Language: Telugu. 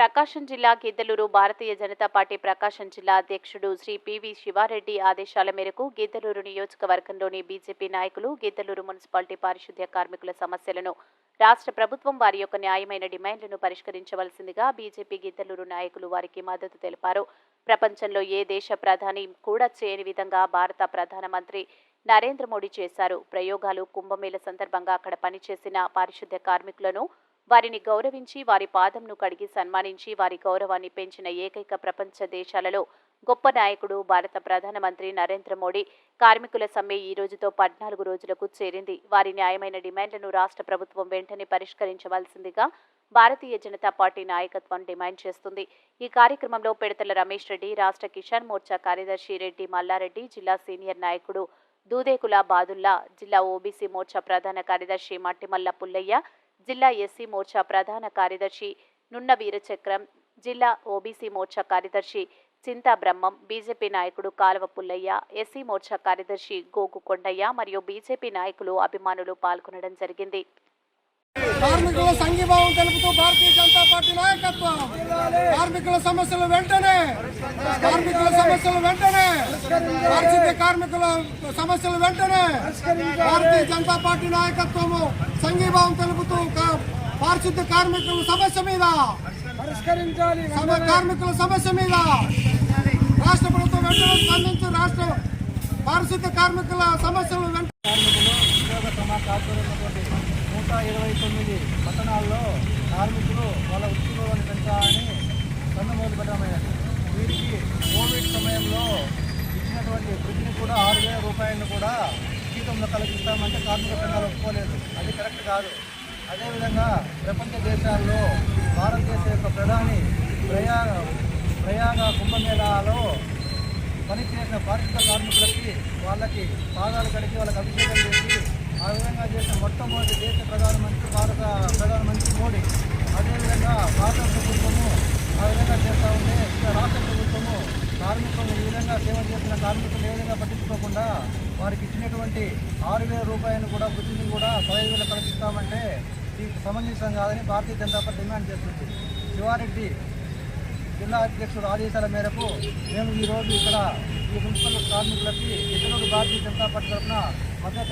ప్రకాశం జిల్లా గిద్దలూరు భారతీయ జనతా పార్టీ ప్రకాశం జిల్లా అధ్యక్షుడు శ్రీ పివి శివారెడ్డి ఆదేశాల మేరకు గిద్దలూరు నియోజకవర్గంలోని బీజేపీ నాయకులు గిద్దలూరు మున్సిపాలిటీ పారిశుద్ధ్య కార్మికుల సమస్యలను రాష్ట్ర ప్రభుత్వం వారి యొక్క న్యాయమైన డిమాండ్లను పరిష్కరించవలసిందిగా బీజేపీ గిద్దలూరు నాయకులు వారికి మద్దతు తెలిపారు. ప్రపంచంలో ఏ దేశ ప్రధాని కూడా చేయని విధంగా భారత ప్రధానమంత్రి నరేంద్ర మోడీ చేశారు. ప్రయోగాలు కుంభమేళ సందర్భంగా అక్కడ పనిచేసిన పారిశుద్ధ్య కార్మికులను వారిని గౌరవించి వారి పాదంను కడిగి సన్మానించి వారి గౌరవాన్ని పెంచిన ఏకైక ప్రపంచ దేశాలలో గొప్ప నాయకుడు భారత ప్రధానమంత్రి నరేంద్ర మోడీ కార్మికుల సమ్మె ఈ రోజుతో పద్నాలుగు రోజులకు చేరింది. వారి న్యాయమైన డిమాండ్లను రాష్ట్ర ప్రభుత్వం వెంటనే పరిష్కరించవలసిందిగా భారతీయ జనతా పార్టీ నాయకత్వం డిమాండ్ చేస్తుంది. ఈ కార్యక్రమంలో పిడతల రమేష్ రెడ్డి రాష్ట్ర కిసాన్ మోర్చా కార్యదర్శి రెడ్డి మల్లారెడ్డి జిల్లా సీనియర్ నాయకుడు దూదేకుల బాదుల్లా జిల్లా ఓబీసీ మోర్చా ప్రధాన కార్యదర్శి మట్టిమల్ల పుల్లయ్య జిల్లా ఎస్సీ మోర్చా ప్రధాన కార్యదర్శి నున్న వీరచక్రం జిల్లా ఓబీసీ మోర్చా కార్యదర్శి చింతా బ్రహ్మం బీజేపీ నాయకుడు కాలువ పుల్లయ్య ఎస్సీ మోర్చా కార్యదర్శి గోగు కొండయ్య మరియు బీజేపీ నాయకులు అభిమానులు పాల్గొనడం జరిగింది. కార్మికుల సంఘీభావం తెలుపుతూ భారతీయ జనతా పార్టీ నాయకత్వం. కార్మికుల సమస్యలు వెంటనే కార్మికుల సమస్యలు వెంటనే పారిశుద్ధ్య కార్మికుల సమస్యలు వెంటనే భారతీయ జనతా పార్టీ నాయకత్వము సంఘీభావం తెలుపుతూ పారిశుద్ధ్య కార్మికుల సమస్య మీద పరిష్కరించాలి. కార్మికుల సమస్య మీద రాష్ట్ర ప్రభుత్వం వెంటనే స్పందించి రాష్ట్ర పారిశుద్ధ్య కార్మికుల సమస్యలు వెంటనే కార్మికులు ఉద్యోగ నూట ఇరవై తొమ్మిది పట్టణాల్లో కార్మికులు వాళ్ళ ఉద్యోగాన్ని పెంచాలని సమ్మె మొదలుపెట్టమైనది వీరికి కోవిడ్ సమయంలో ఇచ్చినటువంటి వృద్ధిని కూడా ఆరు వేల రూపాయలను కూడా జీతంలో కలిగిస్తామంటే కార్మిక సంఘాలు ఒప్పుకోలేదు. అది కరెక్ట్ కాదు. అదేవిధంగా ప్రపంచ దేశాల్లో భారతదేశ యొక్క ప్రధాని ప్రయాగ ప్రయాగ కుంభమేళాలో పనిచేసిన పారిశుద్ధ కార్మికులకి వాళ్ళకి పాదాలు కడిగి వాళ్ళకి అభిషేకం చేసి చేసిన మొట్టమొదటి దేశ ప్రధానమంత్రి భారత ప్రధానమంత్రి మోడీ. అదేవిధంగా భారత ప్రభుత్వము ఆ విధంగా చేస్తూ ఉంటే రాష్ట్ర ప్రభుత్వము కార్మికులు ఈ విధంగా సేవ చేసిన కార్మికులు ఏ విధంగా పట్టించుకోకుండా వారికి ఇచ్చినటువంటి ఆరు వేల రూపాయలు కూడా వృద్ధిని కూడా పదహైదు వేలు దీనికి సమంజసం కాదని భారతీయ జనతా పార్టీ డిమాండ్ చేస్తుంది. శివారెడ్డి జిల్లా అధ్యక్షుడు ఆదేశాల మేరకు మేము ఈరోజు ఇక్కడ ఈ మున్సిపల్ కార్మికులకి ఇతరులు భారతీయ జనతా పార్టీ తరఫున మద్దతు